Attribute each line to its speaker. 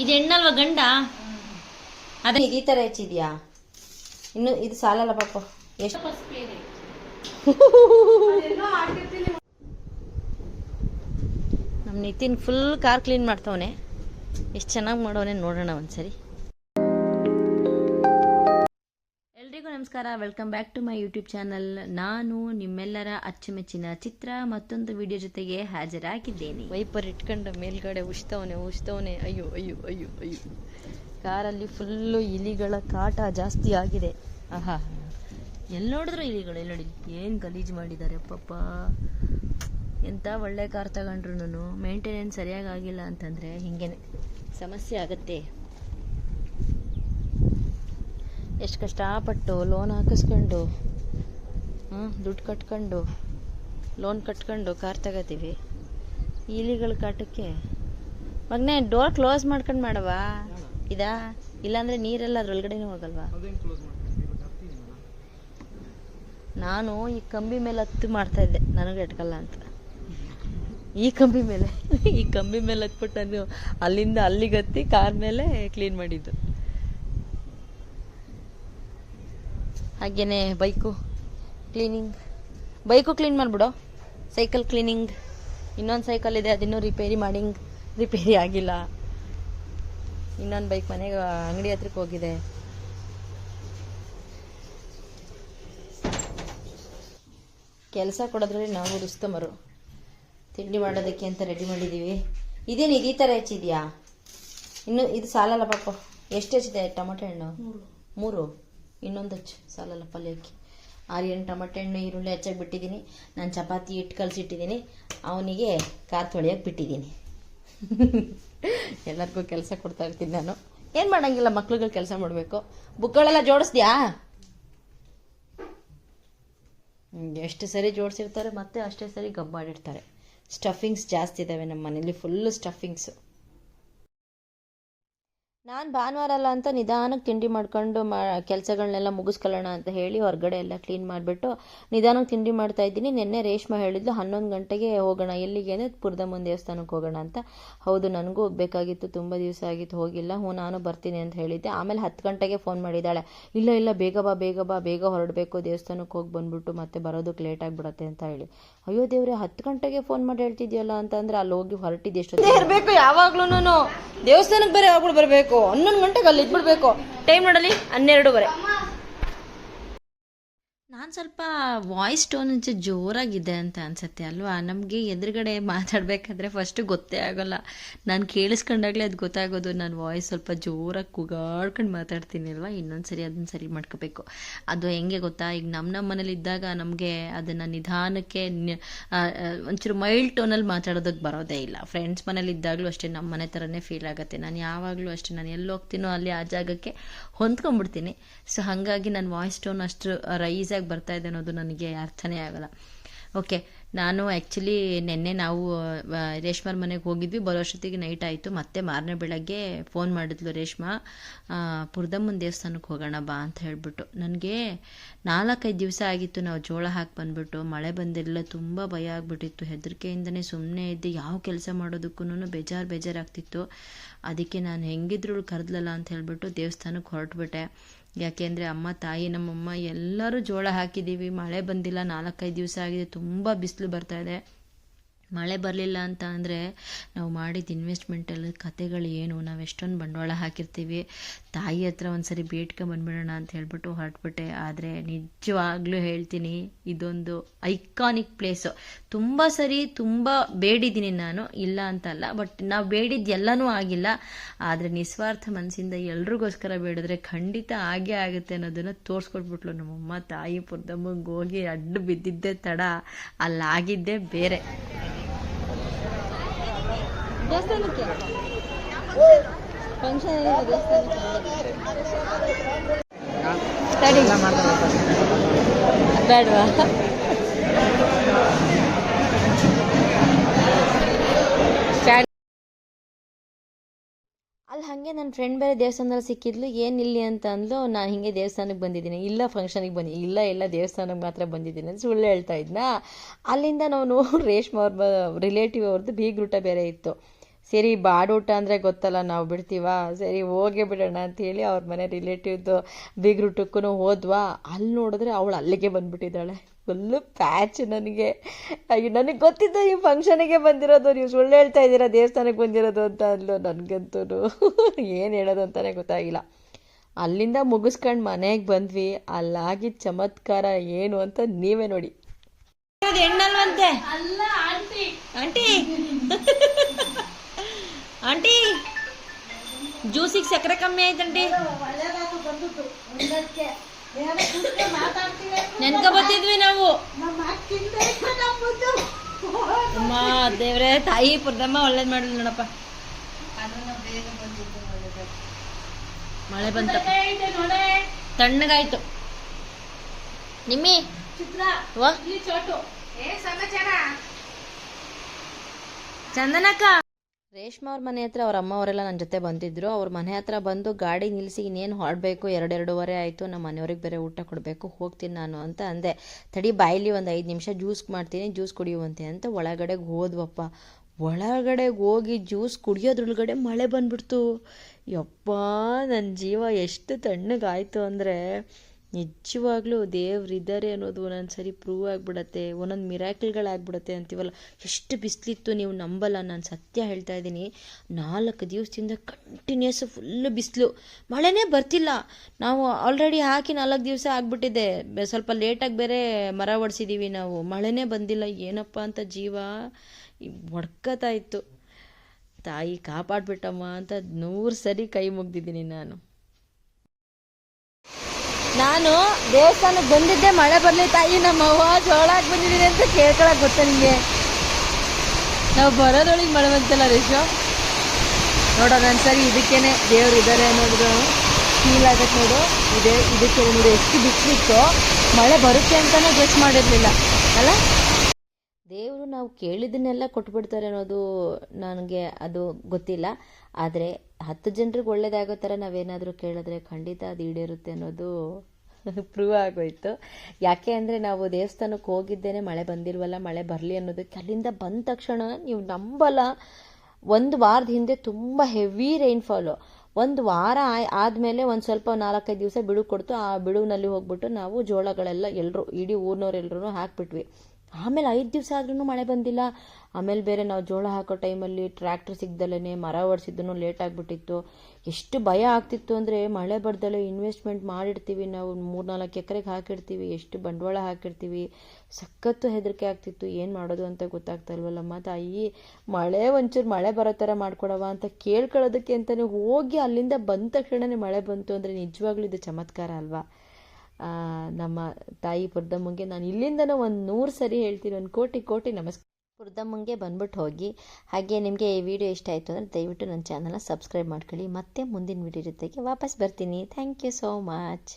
Speaker 1: ಇದು ಹೆಣ್ಣಲ್ವ ಗಂಡ?
Speaker 2: ಅದೇ ಈ ಥರ ಹೆಚ್ಚಿದ್ಯಾ? ಇನ್ನು ಇದು ಸಾಲಲ್ಲ ಪಾಪ. ಎಷ್ಟು ನಮ್ಮ ನಿತಿನ್ ಫುಲ್ ಕಾರ್ ಕ್ಲೀನ್ ಮಾಡ್ತವನೆ. ಎಷ್ಟು ಚೆನ್ನಾಗಿ ಮಾಡೋನೆ ನೋಡೋಣ ಒಂದ್ಸರಿ. ನಮಸ್ಕಾರ welcome back to my YouTube channel ನಾನು ನಿಮ್ಮೆಲ್ಲರ ಅಚ್ಚುಮೆಚ್ಚಿನ ಚಿತ್ರ ಮತ್ತೊಂದು ವಿಡಿಯೋ ಜೊತೆಗೆ ಹಾಜರಾಗಿದ್ದೇನೆ. ವೈಪರ್ ಇಟ್ಕೊಂಡು ಮೇಲ್ಗಡೆ ಉಷ್ತವನೆ ಉಷ್ತವನೆ ಅಯ್ಯೋ ಅಯ್ಯೋ ಅಯ್ಯೋ ಅಯ್ಯೋ. ಕಾರಲ್ಲಿ ಫುಲ್ಲು ಇಲಿಗಳ ಕಾಟ ಜಾಸ್ತಿ ಆಗಿದೆ. ಆಹಾ. ಎಲ್ಲಿ ನೋಡಿದ್ರು ಇಲಿಗಳು? ಎಲ್ಲಿ ನೋಡಿ? ಏನು ಗಲೀಜು ಮಾಡಿದ್ದಾರೆ ಪಾಪ ಎಂಥ ಒಳ್ಳೆ ಕಾರ್ ತಗೊಂಡ್ರು ನಾನು. ಮೇಂಟೆನೆನ್ಸ್ ಸರಿಯಾಗಿ ಆಗಿಲ್ಲ ಅಂತಂದರೆ ಹಿಂಗೇನೆ. ಸಮಸ್ಯೆ ಆಗತ್ತೆ. ಎಷ್ಟು ಕಷ್ಟಪಟ್ಟು ಲೋನ್ ಹಾಕಿಸ್ಕೊಂಡು ಹ್ಞೂ ದುಡ್ಡು ಕಟ್ಕೊಂಡು ಲೋನ್ ಕಟ್ಕೊಂಡು ಕಾರ್ ತಗೋತೀವಿ. ಇಲಿಗಳ ಕಾಟಕ್ಕೆ. ಮಗನೇ ಡೋರ್ ಕ್ಲೋಸ್ ಮಾಡ್ಕೊಂಡು ಮಾಡವಾ ಇದಾ? ಇಲ್ಲಾಂದ್ರೆ ನೀರೆಲ್ಲ ಅದ್ರೊಳಗಡೆನೂ ಹೋಗಲ್ವಾ? ನಾನು ಈ ಕಂಬಿ ಮೇಲೆ ಹತ್ತು ಮಾಡ್ತಾ ಇದ್ದೆ. ನನಗೆ ಎಟ್ಕಲ್ಲ ಅಂತ. ಈ ಕಂಬಿ ಮೇಲೆ ಈ ಕಂಬಿ ಮೇಲೆ ಹತ್ಬಿಟ್ಟು ನಾನು ಅಲ್ಲಿಂದ ಅಲ್ಲಿಗೆ ಹತ್ತಿ ಕಾರ್ ಮೇಲೆ ಕ್ಲೀನ್ ಮಾಡಿದ್ದು. ಹಾಗೇನೆ ಬೈಕು ಕ್ಲೀನಿಂಗ್ ಬೈಕು ಕ್ಲೀನ್ ಮಾಡಿಬಿಡು. ಸೈಕಲ್ ಕ್ಲೀನಿಂಗ್ ಇನ್ನೊಂದು ಸೈಕಲ್ ಇದೆ ಅದಿನ್ನೂ ರಿಪೇರಿ ಮಾಡಿಂಗ್ ರಿಪೇರಿ ಆಗಿಲ್ಲ. ಇನ್ನೊಂದು ಬೈಕ್ ಮನೆಗೆ ಅಂಗಡಿ ಹತ್ರಕ್ಕೆ ಹೋಗಿದೆ. ಕೆಲಸ ಕೊಡೋದ್ರಲ್ಲಿ ನಾವು ರುಸ್ತಮರು. ತಿಂಡಿ ಮಾಡೋದಕ್ಕೆ ಅಂತ ರೆಡಿ ಮಾಡಿದ್ದೀವಿ ಇದೇನು ಇದೇ ಥರ ಹೆಚ್ಚಿದೆಯಾ? ಇನ್ನು ಇದು ಸಾಲಲ್ಲ ಪಾಪ. ಎಷ್ಟು ಹೆಚ್ಚಿದೆ ಟೊಮೊಟೊ ಹಣ್ಣು? ಮೂರು. ಇನ್ನೊಂದು ಹಚ್ಚು ಸಾಲಲ್ಲ ಪಲ್ಯಕ್ಕೆ ಆರಿಯನ್ ಟೊಮಟೆ ಹಣ್ಣು ಈರುಳ್ಳಿ ಹೆಚ್ಚಾಗಿ ಬಿಟ್ಟಿದ್ದೀನಿ. ನಾನು ಚಪಾತಿ ಇಟ್ಟು ಕಲಸಿಟ್ಟಿದ್ದೀನಿ. ಅವನಿಗೆ ಕಾರ್ ತೊಳೆಯೋಕೆ ಬಿಟ್ಟಿದ್ದೀನಿ. ಎಲ್ಲರಿಗೂ ಕೆಲಸ ಕೊಡ್ತಾ ಇರ್ತೀನಿ ನಾನು. ಏನು ಮಾಡೋಂಗಿಲ್ಲ, ಮಕ್ಳುಗಳು ಕೆಲಸ ಮಾಡಬೇಕು. ಬುಕ್ಗಳೆಲ್ಲ ಜೋಡಿಸ್ದ್ಯಾ? ಎಷ್ಟು ಸರಿ ಜೋಡಿಸಿರ್ತಾರೆ ಮತ್ತೆ ಅಷ್ಟೇ ಸರಿ ಗಬ್ಬಾಡಿರ್ತಾರೆ. ಸ್ಟಫಿಂಗ್ಸ್ ಜಾಸ್ತಿ ಇದ್ದಾವೆ ನಮ್ಮ ಮನೇಲಿ ಫುಲ್ಲು ಸ್ಟಫಿಂಗ್ಸು. ನಾನು ಭಾನುವಾರ ಅಲ್ಲ ಅಂತ ನಿಧಾನಕ್ಕೆ ತಿಂಡಿ ಮಾಡ್ಕೊಂಡು ಮಾ ಕೆಲಸಗಳನ್ನೆಲ್ಲ ಮುಗಿಸ್ಕೊಳ್ಳೋಣ ಅಂತ ಹೇಳಿ ಹೊರಗಡೆ ಎಲ್ಲ ಕ್ಲೀನ್ ಮಾಡಿಬಿಟ್ಟು ನಿಧಾನಕ್ಕೆ ತಿಂಡಿ ಮಾಡ್ತಾ ಇದ್ದೀನಿ. ನಿನ್ನೆ ರೇಷ್ಮೆ ಹೇಳಿದ್ಲು, ಹನ್ನೊಂದು ಗಂಟೆಗೆ ಹೋಗೋಣ, ಎಲ್ಲಿಗೆ ಅಂದರೆ ಪುರದಮ್ಮನ ದೇವಸ್ಥಾನಕ್ಕೆ ಹೋಗೋಣ ಅಂತ. ಹೌದು, ನನಗೂ ಹೋಗಬೇಕಾಗಿತ್ತು ತುಂಬ ದಿವಸ ಆಗಿತ್ತು, ಹೋಗಿಲ್ಲ. ಹ್ಞೂ, ನಾನು ಬರ್ತೀನಿ ಅಂತ ಹೇಳಿದ್ದೆ. ಆಮೇಲೆ ಹತ್ತು ಗಂಟೆಗೆ ಫೋನ್ ಮಾಡಿದ್ದಾಳೆ. ಇಲ್ಲ ಇಲ್ಲ, ಬೇಗ ಬಾ ಬೇಗ ಬಾ, ಬೇಗ ಹೊರಡಬೇಕು ದೇವಸ್ಥಾನಕ್ಕೆ ಹೋಗಿ ಬಂದ್ಬಿಟ್ಟು ಮತ್ತೆ ಬರೋದಕ್ಕೆ ಲೇಟ್ ಆಗಿಬಿಡತ್ತೆ ಅಂತ ಹೇಳಿ. ಅಯ್ಯೋ ದೇವ್ರೆ, ಹತ್ತು ಗಂಟೆಗೆ ಫೋನ್ ಮಾಡಿ ಹೇಳ್ತಿದ್ಯಲ್ಲ ಅಂತಂದ್ರೆ ಅಲ್ಲಿ ಹೋಗಿ ಹೊರಟಿದ್ದು ಎಷ್ಟು ಇರಬೇಕು ಯಾವಾಗ್ಲೂ ದೇವಸ್ಥಾನಕ್ಕೆ ಬೇರೆ ಯಾವಾಗಲೂ ಬರಬೇಕು. ಹನ್ನೊಂದು ಗಂಟೆಗೆ ಅಲ್ಲಿ ಇದ್ಬಿಡ್ಬೇಕು. ಟೈಮ್ ನೋಡಲಿ ಹನ್ನೆರಡುವರೆ. ನಾನು ಸ್ವಲ್ಪ ವಾಯ್ಸ್ ಟೋನ್ ಒಂಚೂರು ಜೋರಾಗಿದೆ ಅಂತ ಅನ್ಸುತ್ತೆ ಅಲ್ವಾ? ನಮಗೆ ಎದುರುಗಡೆ ಮಾತಾಡಬೇಕಾದ್ರೆ ಫಸ್ಟು ಗೊತ್ತೇ ಆಗೋಲ್ಲ. ನಾನು ಕೇಳಿಸ್ಕೊಂಡಾಗಲೇ ಅದು ಗೊತ್ತಾಗೋದು. ನಾನು ವಾಯ್ಸ್ ಸ್ವಲ್ಪ ಜೋರಾಗಿ ಕೂಗಾಡ್ಕೊಂಡು ಮಾತಾಡ್ತೀನಿ ಅಲ್ವಾ? ಇನ್ನೊಂದು ಸರಿ ಅದನ್ನ ಸರಿ ಮಾಡ್ಕೋಬೇಕು. ಅದು ಹೆಂಗೆ ಗೊತ್ತಾ? ಈಗ ನಮ್ಮ ನಮ್ಮ ಮನೇಲಿ ಇದ್ದಾಗ ನಮಗೆ ಅದನ್ನು ನಿಧಾನಕ್ಕೆ ಒಂಚೂರು ಮೈಲ್ಡ್ ಟೋನಲ್ಲಿ ಮಾತಾಡೋದಕ್ಕೆ ಬರೋದೇ ಇಲ್ಲ. ಫ್ರೆಂಡ್ಸ್ ಮನೇಲಿ ಇದ್ದಾಗಲೂ ಅಷ್ಟೇ ನಮ್ಮ ಮನೆ ಥರನೇ ಫೀಲ್ ಆಗುತ್ತೆ. ನಾನು ಯಾವಾಗಲೂ ಅಷ್ಟೇ. ನಾನು ಎಲ್ಲಿ ಹೋಗ್ತೀನೋ ಅಲ್ಲಿ ಆ ಜಾಗಕ್ಕೆ ಹೊಂದ್ಕೊಂಡ್ಬಿಡ್ತೀನಿ. ಸೊ ಹಾಗಾಗಿ ನನ್ನ ವಾಯ್ಸ್ ಟೋನ್ ಅಷ್ಟು ರೈಸಾಗಿ ಬರ್ತಾ ಇದೆ ಅನ್ನೋದು ನನಗೆ ಅರ್ಥನೇ ಆಗಲ್ಲ. ಓಕೆ ನಾನು ಆ್ಯಕ್ಚುಲಿ ನಿನ್ನೆ ನಾವು ರೇಷ್ಮರ ಮನೆಗೆ ಹೋಗಿದ್ವಿ. ಬರೋಷ್ಟೊತ್ತಿಗೆ ನೈಟ್ ಆಯಿತು. ಮತ್ತೆ ಮಾರನೇ ಬೆಳಗ್ಗೆ ಫೋನ್ ಮಾಡಿದ್ಲು ರೇಷ್ಮಾ ಪುರ್ದಮ್ಮನ ದೇವಸ್ಥಾನಕ್ಕೆ ಹೋಗೋಣ ಬಾ ಅಂತ ಹೇಳ್ಬಿಟ್ಟು. ನನಗೆ ನಾಲ್ಕೈದು ದಿವಸ ಆಗಿತ್ತು ನಾವು ಜೋಳ ಹಾಕಿ ಬಂದ್ಬಿಟ್ಟು. ಮಳೆ ಬಂದೆಲ್ಲ, ತುಂಬ ಭಯ ಆಗಿಬಿಟ್ಟಿತ್ತು. ಹೆದರಿಕೆಯಿಂದನೇ ಸುಮ್ಮನೆ ಇದ್ದು. ಯಾವ ಕೆಲಸ ಮಾಡೋದಕ್ಕೂ ಬೇಜಾರು ಬೇಜಾರಾಗ್ತಿತ್ತು. ಅದಕ್ಕೆ ನಾನು ಹೆಂಗಿದ್ರು ಕರೆದ್ಲಲ್ಲ ಅಂತ ಹೇಳ್ಬಿಟ್ಟು ದೇವಸ್ಥಾನಕ್ಕೆ ಹೊರಟ್ಬಿಟ್ಟೆ. ಯಾಕೆಂದರೆ ಅಮ್ಮ, ತಾಯಿ, ನಮ್ಮಮ್ಮ ಎಲ್ಲರೂ ಜೋಳ ಹಾಕಿದ್ದೀವಿ ಮಳೆ ಬಂದಿಲ್ಲ, ನಾಲ್ಕೈದು ದಿವಸ ಆಗಿದೆ, ತುಂಬ ಬಿಸಿಲು ಬರ್ತಾ ಇದೆ. ಮಳೆ ಬರಲಿಲ್ಲ ಅಂತ ಅಂದರೆ ನಾವು ಮಾಡಿದ ಇನ್ವೆಸ್ಟ್ಮೆಂಟಲ್ಲಿ ಕತೆಗಳು ಏನು, ನಾವು ಎಷ್ಟೊಂದು ಬಂಡವಾಳ ಹಾಕಿರ್ತೀವಿ. ತಾಯಿ ಹತ್ರ ಒಂದ್ಸರಿ ಸರಿ ಬೇಡ್ಕೆ ಬಂದ್ಬಿಡೋಣ ಅಂತ ಹೇಳ್ಬಿಟ್ಟು ಹೊರಟ್ಬಿಟ್ಟೆ. ಆದರೆ ನಿಜವಾಗ್ಲೂ ಹೇಳ್ತೀನಿ, ಇದೊಂದು ಐಕಾನಿಕ್ ಪ್ಲೇಸು ತುಂಬ ಸರಿ ತುಂಬ ಬೇಡಿದ್ದೀನಿ ನಾನು, ಇಲ್ಲ ಅಂತಲ್ಲ. ಬಟ್ ನಾವು ಬೇಡಿದ್ದು ಎಲ್ಲನೂ ಆಗಿಲ್ಲ. ಆದರೆ ನಿಸ್ವಾರ್ಥ ಮನಸ್ಸಿಂದ ಎಲ್ರಿಗೋಸ್ಕರ ಬೇಡಿದ್ರೆ ಖಂಡಿತ ಆಗೇ ಆಗುತ್ತೆ ಅನ್ನೋದನ್ನು ತೋರಿಸ್ಕೊಟ್ಬಿಟ್ಲು ನಮ್ಮಮ್ಮ, ತಾಯಿ ಪುರ್ದಮ್ಮಂಗೆ ಹೋಗಿ ಅಡ್ಡು ಬಿದ್ದಿದ್ದೆ ತಡ. ಅಲ್ಲಾಗಿದ್ದೇ ಬೇರೆ. ದೇವಸ್ಥಾನಕ್ಕೆ ಬೇಡವಾ ಅಲ್ಲಿ ಹಾಗೆ ನನ್ನ ಫ್ರೆಂಡ್ ಬೇರೆ ದೇವಸ್ಥಾನದಲ್ಲಿ ಸಿಕ್ಕಿದ್ಲು ಏನ್ ಇಲ್ಲಿ ಅಂತ ಅಂದ್ಲು ನಾನು ಹಿಂಗೆ ದೇವಸ್ಥಾನಕ್ಕೆ ಬಂದಿದ್ದೀನಿ. ಇಲ್ಲ ಫಂಕ್ಷನಿಗೆ ಬನ್ನಿ. ಇಲ್ಲ ಇಲ್ಲ ದೇವಸ್ಥಾನಕ್ಕೆ ಮಾತ್ರ ಬಂದಿದ್ದೀನಿ ಅಂತ ಸುಳ್ಳು ಹೇಳ್ತಾ ಇದ್ನಾ. ಅಲ್ಲಿಂದ ನಾವು ರೇಷ್ಮಾ ಅವ್ರ ರಿಲೇಟಿವ್ ಅವ್ರದ್ದು ಬೀಗ್ರೂಟ ಬೇರೆ ಇತ್ತು. ಸರಿ ಬಾಡೂಟ ಅಂದರೆ ಗೊತ್ತಲ್ಲ ನಾವು ಬಿಡ್ತೀವಾ? ಸರಿ ಹೋಗೇ ಬಿಡೋಣ ಅಂಥೇಳಿ ಅವ್ರ ಮನೆ ರಿಲೇಟಿವ್ದು ಬೀಗ್ರೂಟಕ್ಕೂ ಹೋದ್ವಾ? ಅಲ್ಲಿ ನೋಡಿದ್ರೆ ಅವಳು ಅಲ್ಲಿಗೆ ಬಂದುಬಿಟ್ಟಿದ್ದಾಳೆ. ಫುಲ್ಲು ಪ್ಯಾಚ್ ನನಗೆ. ಅಯ್ಯೋ ನನಗೆ ಗೊತ್ತಿದ್ದ ಈ ಫಂಕ್ಷನಿಗೆ ಬಂದಿರೋದು ನೀವು ಸುಳ್ಳು ಹೇಳ್ತಾ ಇದ್ದೀರಾ ದೇವಸ್ಥಾನಕ್ಕೆ ಬಂದಿರೋದು ಅಂತ ಅಂದ್ಲು ನನಗಂತೂ ಏನು ಹೇಳೋದು ಅಂತಲೇ ಗೊತ್ತಾಗಿಲ್ಲ. ಅಲ್ಲಿಂದ ಮುಗಿಸ್ಕೊಂಡು ಮನೆಗೆ ಬಂದ್ವಿ. ಅಲ್ಲಾಗಿ ಚಮತ್ಕಾರ ಏನು ಅಂತ ನೀವೇ ನೋಡಿ. ಅದು ಹೆಣ್ಣಲ್ವಂತೆ? ಆಂಟಿ. ಆಂಟಿ. ಜ್ಯೂಸಿಗೆ ಸಕ್ಕರೆ ಕಮ್ಮಿ ಆಯ್ತಂಟಿ. ನೆನ್ಕ ಬರ್ತಿದ್ವಿ ನಾವು. ಅಮ್ಮ ದೇವ್ರೆ ತಾಯಿ ಪುರ್ದಮ್ಮ ಒಳ್ಳೇದ್ ಮಾಡಲಿ ನೋಡಪ್ಪ. ಮಳೆ ಬಂತ. ತಣ್ಣಗಾಯ್ತು. ನಿಮ್ಮಿ ಚಂದನಕ್ಕ. ರೇಷ್ಮಾ ಅವ್ರ ಮನೆ ಹತ್ರ ಅವ್ರ ಅಮ್ಮ ಅವರೆಲ್ಲ ನನ್ನ ಜೊತೆ ಬಂದಿದ್ರು. ಅವ್ರ ಮನೆ ಹತ್ರ ಬಂದು ಗಾಡಿ ನಿಲ್ಲಿಸಿ ಇನ್ನೇನು ಹೊರಡಬೇಕು ಎರಡೆರಡೂವರೆ ಆಯಿತು ನಮ್ಮ ಮನೆಯವ್ರಿಗೆ ಬೇರೆ ಊಟ ಕೊಡಬೇಕು, ಹೋಗ್ತೀನಿ ನಾನು ಅಂತ ಅಂದೆ. ತಡಿ ಬಾಯಲ್ಲಿ ಒಂದು ಐದು ನಿಮಿಷ ಜ್ಯೂಸ್ ಮಾಡ್ತೀನಿ, ಜ್ಯೂಸ್ ಕುಡಿಯುವಂತೆ ಅಂತ ಒಳಗಡೆಗೆ ಹೋದ್ವಪ್ಪ. ಒಳಗಡೆಗೆ ಹೋಗಿ ಜ್ಯೂಸ್ ಕುಡಿಯೋದ್ರೊಳಗಡೆ ಮಳೆ ಬಂದ್ಬಿಡ್ತು. ಯಪ್ಪ ನನ್ನ ಜೀವ ಎಷ್ಟು ತಣ್ಣಗಾಯಿತು ಅಂದರೆ ನಿಜವಾಗ್ಲೂ ದೇವ್ರಿದ್ದಾರೆ ಅನ್ನೋದು ಒಂದೊಂದು ಸರಿ ಪ್ರೂವ್ ಆಗಿಬಿಡತ್ತೆ, ಒಂದೊಂದು ಮಿರಾಕಲ್ಗಳಾಗ್ಬಿಡತ್ತೆ ಅಂತೀವಲ್ಲ. ಎಷ್ಟು ಬಿಸಿಲಿತ್ತು ನೀವು ನಂಬಲ್ಲ. ನಾನು ಸತ್ಯ ಹೇಳ್ತಾ ಇದ್ದೀನಿ. ನಾಲ್ಕು ದಿವಸದಿಂದ ಕಂಟಿನ್ಯೂಸ್ ಫುಲ್ಲು ಬಿಸಿಲು. ಮಳೆನೇ ಬರ್ತಿಲ್ಲ. ನಾವು ಆಲ್ರೆಡಿ ಹಾಕಿ ನಾಲ್ಕು ದಿವಸ ಆಗಿಬಿಟ್ಟಿದೆ. ಸ್ವಲ್ಪ ಲೇಟಾಗಿ ಬೇರೆ ಮರ ಒಡಿಸಿದ್ದೀವಿ ನಾವು. ಮಳೆನೇ ಬಂದಿಲ್ಲ. ಏನಪ್ಪ ಅಂತ ಜೀವ ಒಡ್ಕತಾ ಇತ್ತು. ತಾಯಿ ಕಾಪಾಡ್ಬಿಟ್ಟಮ್ಮ ಅಂತ ನೂರು ಸರಿ ಕೈ ಮುಗ್ದಿದ್ದೀನಿ ನಾನು. ನಾನು ದೇವಸ್ಥಾನಕ್ಕೆ ಬಂದಿದ್ದೆ, ಮಳೆ ಬರಲಿ ತಾಯಿ, ನಮ್ಮ ಅವ್ವ ಜೋಳಕ್ಕೆ ಬಂದಿದ್ದೀನಿ ಅಂತ ಕೇಳ್ಕೊಳಕ್ ಗೊತ್ತಾ ನಿಮಗೆ ನಾವು ಬರೋದೊಳಗೆ ಮಳೆ ಬಂತಲ್ಲ ರೇಷು? ನೋಡೋಣ ಸರಿ ಇದಕ್ಕೇನೆ ದೇವ್ರು ಇದ್ದಾರೆ ಅನ್ನೋದು ಫೀಲ್ ಆಗತ್ತೆ ನೋಡು. ಇದೇ ಇದಕ್ಕೆ ನೋಡು, ಎಷ್ಟು ಬಿಸಿಲಿತ್ತು, ಮಳೆ ಬರುತ್ತೆ ಅಂತಲೇ ಗೆಸ್ ಮಾಡಿರಲಿಲ್ಲ, ಅಲ್ಲ? ದೇವರು ನಾವು ಕೇಳಿದ್ದನ್ನೆಲ್ಲ ಕೊಟ್ಬಿಡ್ತಾರೆ ಅನ್ನೋದು ನನಗೆ ಅದು ಗೊತ್ತಿಲ್ಲ. ಆದರೆ ಹತ್ತು ಜನರಿಗೆ ಒಳ್ಳೇದಾಗೋ ಥರ ನಾವೇನಾದರೂ ಕೇಳಿದ್ರೆ ಖಂಡಿತ ಅದು ಈಡೇರುತ್ತೆ ಅನ್ನೋದು ಪ್ರೂವ್ ಆಗೋಯ್ತು. ಯಾಕೆ ಅಂದರೆ ನಾವು ದೇವಸ್ಥಾನಕ್ಕೆ ಹೋಗಿದ್ದೇನೆ, ಮಳೆ ಬಂದಿಲ್ವಲ್ಲ, ಮಳೆ ಬರಲಿ ಅನ್ನೋದಕ್ಕೆ ಅಲ್ಲಿಂದ ಬಂದ ತಕ್ಷಣ ನೀವು ನಂಬಲ್ಲ. ಒಂದು ವಾರದ ಹಿಂದೆ ತುಂಬ ಹೆವಿ ರೈನ್ಫಾಲು ಒಂದು ವಾರ ಆದಮೇಲೆ ಒಂದು ಸ್ವಲ್ಪ ನಾಲ್ಕೈದು ದಿವಸ ಬಿಡು ಕೊಡ್ತು. ಆ ಬಿಡುವಿನಲ್ಲಿ ಹೋಗ್ಬಿಟ್ಟು ನಾವು ಜೋಳಗಳೆಲ್ಲ ಎಲ್ಲರೂ ಇಡೀ ಊರಿನವರೆಲ್ಲರೂ ಹಾಕ್ಬಿಟ್ವಿ. ಆಮೇಲೆ ಐದು ದಿವಸ ಆದ್ರೂ ಮಳೆ ಬಂದಿಲ್ಲ. ಆಮೇಲೆ ಬೇರೆ ನಾವು ಜೋಳ ಹಾಕೋ ಟೈಮಲ್ಲಿ ಟ್ರ್ಯಾಕ್ಟರ್ ಸಿಗ್ದಲೇ ಮರ ಒಡಿಸಿದ್ದನ್ನು ಲೇಟ್ ಆಗಿಬಿಟ್ಟಿತ್ತು. ಎಷ್ಟು ಭಯ ಆಗ್ತಿತ್ತು ಅಂದರೆ ಮಳೆ ಬರ್ದಲ್ಲೇ ಇನ್ವೆಸ್ಟ್ಮೆಂಟ್ ಮಾಡಿರ್ತೀವಿ ನಾವು, ಮೂರ್ನಾಲ್ಕು ಎಕರೆಗೆ ಹಾಕಿರ್ತೀವಿ ಎಷ್ಟು ಬಂಡವಾಳ ಹಾಕಿರ್ತೀವಿ ಸಖತ್ತು ಹೆದರಿಕೆ ಆಗ್ತಿತ್ತು, ಏನು ಮಾಡೋದು ಅಂತ ಗೊತ್ತಾಗ್ತಾ ಮತ್ತು ತಾಯಿ, ಮಳೆ ಒಂಚೂರು ಮಳೆ ಬರೋ ಥರ ಮಾಡ್ಕೊಡವ ಅಂತ ಕೇಳ್ಕೊಳ್ಳೋದಕ್ಕೆ ಅಂತಲೇ ಹೋಗಿ ಅಲ್ಲಿಂದ ಬಂದ ತಕ್ಷಣವೇ ಮಳೆ ಬಂತು ಅಂದರೆ ನಿಜವಾಗ್ಲೂ ಇದು ಚಮತ್ಕಾರ ಅಲ್ವಾ? ನಮ್ಮ ತಾಯಿ ಪುರ್ದಮ್ಮಂಗೆ, ನಾನು ಇಲ್ಲಿಂದನೂ ಒಂದು ನೂರು ಸರಿ ಹೇಳ್ತೀನಿ, ಒಂದು ಕೋಟಿ ಕೋಟಿ ನಮಸ್ಕಾರ. ಪುರ್ದಮ್ಮಂಗೆ ಬಂದ್ಬಿಟ್ಟು ಹೋಗಿ, ಹಾಗೆ ನಿಮಗೆ ಈ ವಿಡಿಯೋ ಇಷ್ಟ ಆಯಿತು ಅಂದರೆ ದಯವಿಟ್ಟು ನನ್ನ ಚಾನಲ್ನ ಸಬ್ಸ್ಕ್ರೈಬ್ ಮಾಡ್ಕೊಳ್ಳಿ. ಮತ್ತೆ ಮುಂದಿನ ವಿಡಿಯೋ ಜೊತೆಗೆ ವಾಪಸ್ ಬರ್ತೀನಿ. Thank you so much